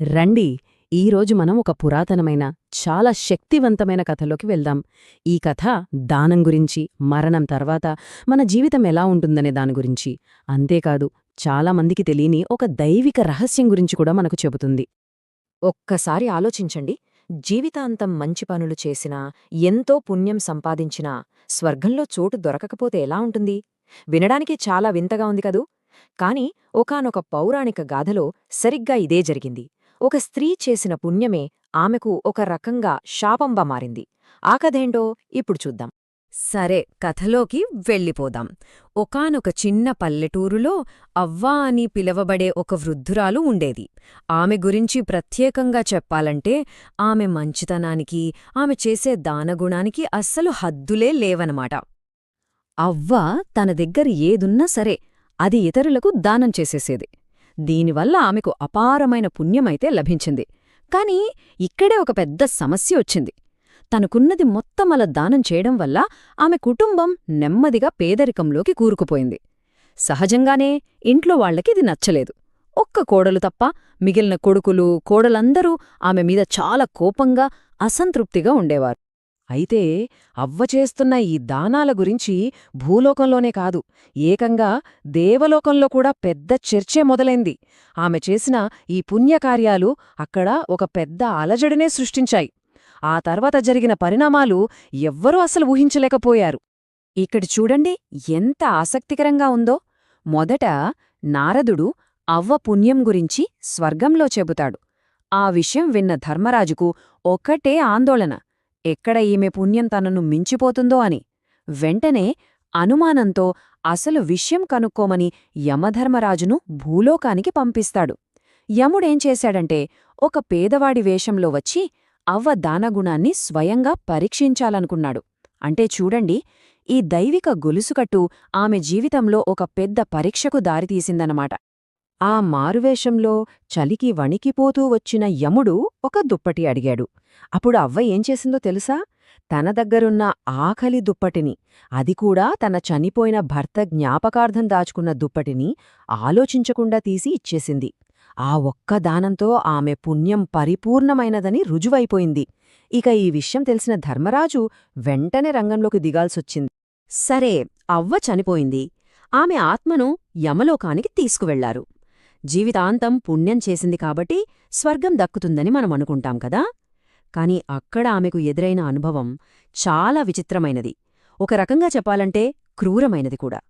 రండి ఈరోజు మనం ఒక పురాతనమైన చాలా శక్తివంతమైన కథలోకి వెళ్దాం. ఈ కథ దానం గురించి మరణం తర్వాత మన జీవితం ఎలా ఉంటుందనే దాని గురించి. అంతేకాదు చాలా మందికి తెలియని ఒక దైవిక రహస్యం గురించి కూడా మనకు చెబుతుంది. ఒక్కసారి ఆలోచించండి జీవితాంతం మంచి పనులు చేసినా ఎంతో పుణ్యం సంపాదించినా స్వర్గంలో చోటు దొరకకపోతే ఎలా ఉంటుంది? వినడానికి చాలా వింతగా ఉంది కదూ? కాని ఒకానొక పౌరాణిక గాథలో సరిగ్గా ఇదే జరిగింది. ఒక స్త్రీ చేసిన పుణ్యమే ఆమెకు ఒక రకంగా శాపంబ మారింది. ఆ కథేంటో ఇప్పుడు చూద్దాం. సరే కథలోకి వెళ్ళిపోదాం. ఒకానొక చిన్న పల్లెటూరులో అవ్వా అని పిలవబడే ఒక వృద్ధురాలు ఉండేది. ఆమె గురించి ప్రత్యేకంగా చెప్పాలంటే ఆమె మంచితనానికి ఆమె చేసే దానగుణానికి అస్సలు హద్దులే లేవనమాట. అవ్వ తన దగ్గర ఏదున్నా సరే అది ఇతరులకు దానం చేసేసేది. దీనివల్ల ఆమెకు అపారమైన పుణ్యమైతే లభించింది. కాని ఇక్కడే ఒక పెద్ద సమస్య వచ్చింది. తనకున్నది మొత్తం అలా దానం చేయడం వల్ల ఆమె కుటుంబం నెమ్మదిగా పేదరికంలోకి కూరుకుపోయింది. సహజంగానే ఇంట్లో వాళ్ళకిది నచ్చలేదు. ఒక్క కోడలు తప్ప మిగిలిన కొడుకులు కోడలందరూ ఆమె మీద చాలా కోపంగా అసంతృప్తిగా ఉండేవారు. అయితే అవ్వ చేస్తున్న ఈ దానాల గురించి భూలోకంలోనే కాదు ఏకంగా దేవలోకంలో కూడా పెద్ద చర్చే మొదలైంది. ఆమె చేసిన ఈ పుణ్యకార్యాలు అక్కడ ఒక పెద్ద అలజడినే సృష్టించాయి. ఆ తర్వాత జరిగిన పరిణామాలు ఎవ్వరూ అసలు ఊహించలేకపోయారు. ఇక్కడ చూడండి ఎంత ఆసక్తికరంగా ఉందో. మొదట నారదుడు అవ్వ పుణ్యం గురించి స్వర్గంలో చెబుతాడు. ఆ విషయం విన్న ధర్మరాజుకు ఒక్కటే ఆందోళన. ఎక్కడ ఈమె పుణ్యం తనను మించిపోతుందో అని. వెంటనే అనుమానంతో అసలు విషయం కనుక్కోమని యమధర్మరాజును భూలోకానికి పంపిస్తాడు. యముడేం చేశాడంటే ఒక పేదవాడి వేషంలో వచ్చి అవ్వ దానగుణాన్ని స్వయంగా పరీక్షించాలనుకున్నాడు. అంటే చూడండి ఈ దైవిక గొలుసుకట్టు ఆమె జీవితంలో ఒక పెద్ద పరీక్షకు దారితీసిందనమాట. ఆ మారువేషంలో చలికి వణికిపోతూ వచ్చిన యముడు ఒక దుప్పటి అడిగాడు. అప్పుడు అవ్వ ఏం చేసిందో తెలుసా? తన దగ్గరున్న ఆఖలి దుప్పటిని అది కూడా తన చనిపోయిన భర్త జ్ఞాపకార్థం దాచుకున్న దుప్పటిని ఆలోచించకుండా తీసి ఇచ్చేసింది. ఆ ఒక్క దానంతో ఆమె పుణ్యం పరిపూర్ణమైనదని రుజువైపోయింది. ఇక ఈ విషయం తెలిసిన ధర్మరాజు వెంటనే రంగంలోకి దిగాల్సొచ్చింది. సరే అవ్వ చనిపోయింది. ఆమె ఆత్మను యమలోకానికి తీసుకువెళ్ళారు. జీవితాంతం పుణ్యం చేసింది కాబట్టి స్వర్గం దక్కుతుందని మనం అనుకుంటాం కదా? కాని అక్కడ ఆమెకు ఎదురైన అనుభవం చాలా విచిత్రమైనది. ఒక రకంగా చెప్పాలంటే క్రూరమైనది కూడా.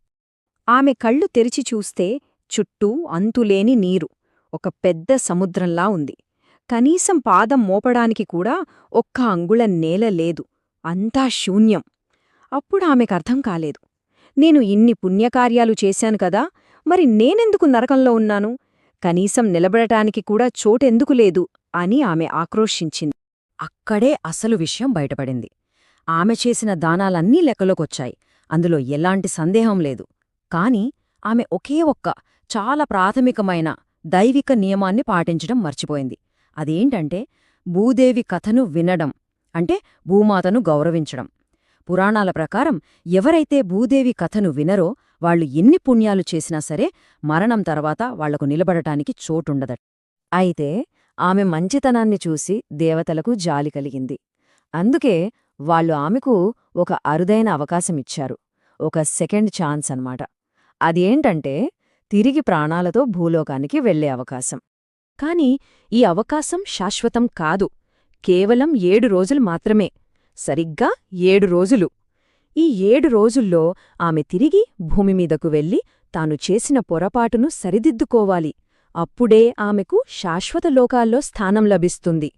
ఆమె కళ్ళు తెరిచి చూస్తే చుట్టూ అంతులేని నీరు ఒక పెద్ద సముద్రంలా ఉంది. కనీసం పాదం మోపడానికి కూడా ఒక్క అంగుళం నేల లేదు. అంతా శూన్యం. అప్పుడు ఆమెకర్థం కాలేదు. నేను ఇన్ని పుణ్యకార్యాలు చేశాను కదా మరి నేనెందుకు నరకంలో ఉన్నాను? కనీసం నిలబడటానికి కూడా చోటెందుకు లేదు అని ఆమె ఆక్రోషించింది అక్కడే అసలు విషయం బయటపడింది. ఆమె చేసిన దానాలన్నీ లెక్కలోకొచ్చాయి. అందులో ఎలాంటి సందేహం లేదు. కాని ఆమె ఒకే ఒక్క చాలా ప్రాథమికమైన దైవిక నియమాన్ని పాటించడం మర్చిపోయింది. అదేంటంటే భూదేవి కథను వినడం అంటే భూమాతను గౌరవించడం. పురాణాల ప్రకారం ఎవరైతే భూదేవి కథను వినరో వాళ్ళు ఎన్ని పుణ్యాలు చేసినా సరే మరణం తర్వాత వాళ్ళకు నిలబడటానికి చోటుండదట. అయితే ఆమె మంచితనాన్ని చూసి దేవతలకు జాలి కలిగింది. అందుకే వాళ్ళు ఆమెకు ఒక అరుదైన అవకాశమిచ్చారు ఒక సెకండ్ ఛాన్స్ అన్నమాట. అదేంటంటే తిరిగి ప్రాణాలతో భూలోకానికి వెళ్ళే అవకాశం. కాని ఈ అవకాశం శాశ్వతం కాదు. కేవలం ఏడు రోజులు మాత్రమే. సరిగ్గా ఏడు రోజులు. ఈ ఏడు రోజుల్లో ఆమె తిరిగి భూమిమీదకు వెళ్ళి తాను చేసిన పొరపాటును సరిదిద్దుకోవాలి. అప్పుడే ఆమెకు శాశ్వత లోకాల్లో స్థానం లభిస్తుంది.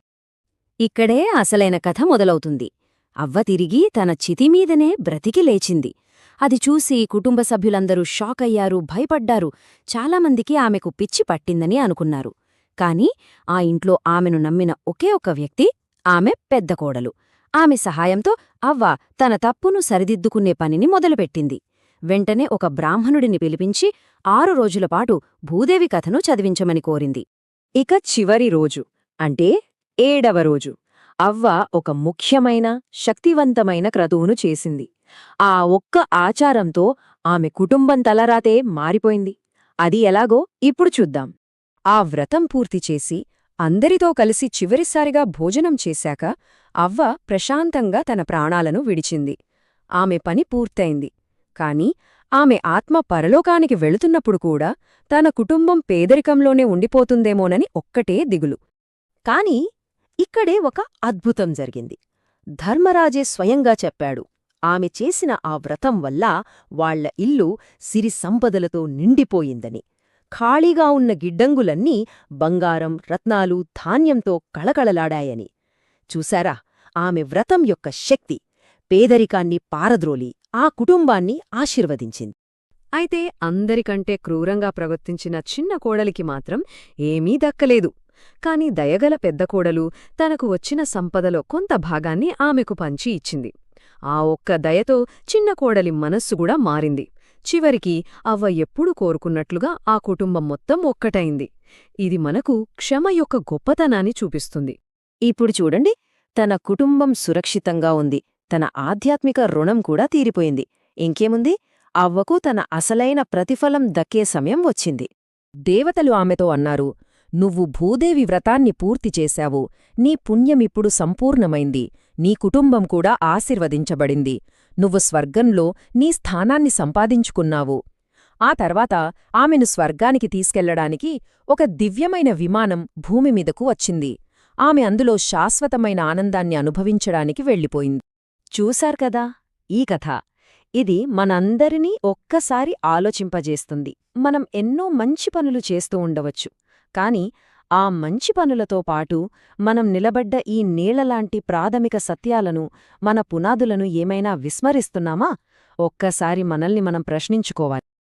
ఇక్కడే అసలైన కథ మొదలవుతుంది. అవ్వ తిరిగి తన చితిమీదనే బ్రతికి లేచింది. అది చూసి కుటుంబ సభ్యులందరూ షాక్ అయ్యారు భయపడ్డారు. చాలామందికి ఆమెకు పిచ్చి పట్టిందని అనుకున్నారు. కాని ఆ ఇంట్లో ఆమెను నమ్మిన ఒకే ఒక వ్యక్తి ఆమె పెద్ద కోడలు. ఆమె సహాయంతో అవ్వ తన తప్పును సరిదిద్దుకునే పనిని మొదలుపెట్టింది. వెంటనే ఒక బ్రాహ్మణుడిని పిలిపించి ఆరు రోజులపాటు భూదేవి కథను చదివించమని కోరింది. ఇక చివరి రోజు అంటే ఏడవ రోజు అవ్వ ఒక ముఖ్యమైన శక్తివంతమైన క్రతువును చేసింది. ఆ ఒక్క ఆచారంతో ఆమె కుటుంబం తలరాతే మారిపోయింది. అది ఎలాగో ఇప్పుడు చూద్దాం. ఆ వ్రతం పూర్తి చేసి అందరితో కలిసి చివరిసారిగా భోజనం చేశాక అవ్వ ప్రశాంతంగా తన ప్రాణాలను విడిచింది. ఆమె పని పూర్తయింది. కాని ఆమె ఆత్మ పరలోకానికి వెళుతున్నప్పుడు కూడా తన కుటుంబం పేదరికంలోనే ఉండిపోతుందేమోనని ఒక్కటే దిగులు. కాని ఇక్కడే ఒక అద్భుతం జరిగింది. ధర్మరాజే స్వయంగా చెప్పాడు ఆమె చేసిన ఆ వ్రతం వల్ల వాళ్ళ ఇల్లు సిరి సంపదలతో నిండిపోయిందని. ఖాళీగా ఉన్న గిడ్డంగులన్నీ బంగారం రత్నాలు ధాన్యంతో కళకళలాడాయని. చూశారా? ఆమె వ్రతం యొక్క శక్తి పేదరికాన్ని పారద్రోలి ఆ కుటుంబాన్ని ఆశీర్వదించింది. అయితే అందరికంటే క్రూరంగా ప్రవర్తించిన చిన్న కోడలికి మాత్రం ఏమీ దక్కలేదు. కాని దయగల పెద్ద కోడలు తనకు వచ్చిన సంపదలో కొంత భాగాన్ని ఆమెకు పంచి ఇచ్చింది. ఆ ఒక్క దయతో చిన్న కోడలి మనస్సు కూడా మారింది. చివరికి అవ్వ ఎప్పుడు కోరుకున్నట్లుగా ఆ కుటుంబం మొత్తం ఒక్కటైంది. ఇది మనకు క్షమ యొక్క గొప్పతనాన్ని చూపిస్తుంది. ఇప్పుడు చూడండి తన కుటుంబం సురక్షితంగా ఉంది. తన ఆధ్యాత్మిక రుణం కూడా తీరిపోయింది. ఇంకేముంది? అవ్వకు తన అసలైన ప్రతిఫలం దక్కే సమయం వచ్చింది. దేవతలు ఆమెతో అన్నారు నువ్వు భూదేవి వ్రతాన్ని పూర్తి చేశావు. నీ పుణ్యమిప్పుడు సంపూర్ణమైంది. నీ కుటుంబం కూడా ఆశీర్వదించబడింది. నువ్వు స్వర్గంలో నీ స్థానాన్ని సంపాదించుకున్నావు. ఆ తర్వాత ఆమెను స్వర్గానికి తీసుకెళ్ళడానికి ఒక దివ్యమైన విమానం భూమి మీదకు వచ్చింది. ఆమె అందులో శాశ్వతమైన ఆనందాన్ని అనుభవించడానికి వెళ్ళిపోయింది. చూశారు కదా ఈ కథ. ఇది మనందరినీ ఒక్కసారి ఆలోచింపజేస్తుంది. మనం ఎన్నో మంచి పనులు చేస్తూ ఉండవచ్చు. కాని ఆ మంచి పనులతో పాటు మనం నిలబడ్డ ఈ నీళ్ళలాంటి ప్రాథమిక సత్యాలను మన పునాదులను ఏమైనా విస్మరిస్తున్నామా? ఒక్కసారి మనల్ని మనం ప్రశ్నించుకోవాలి.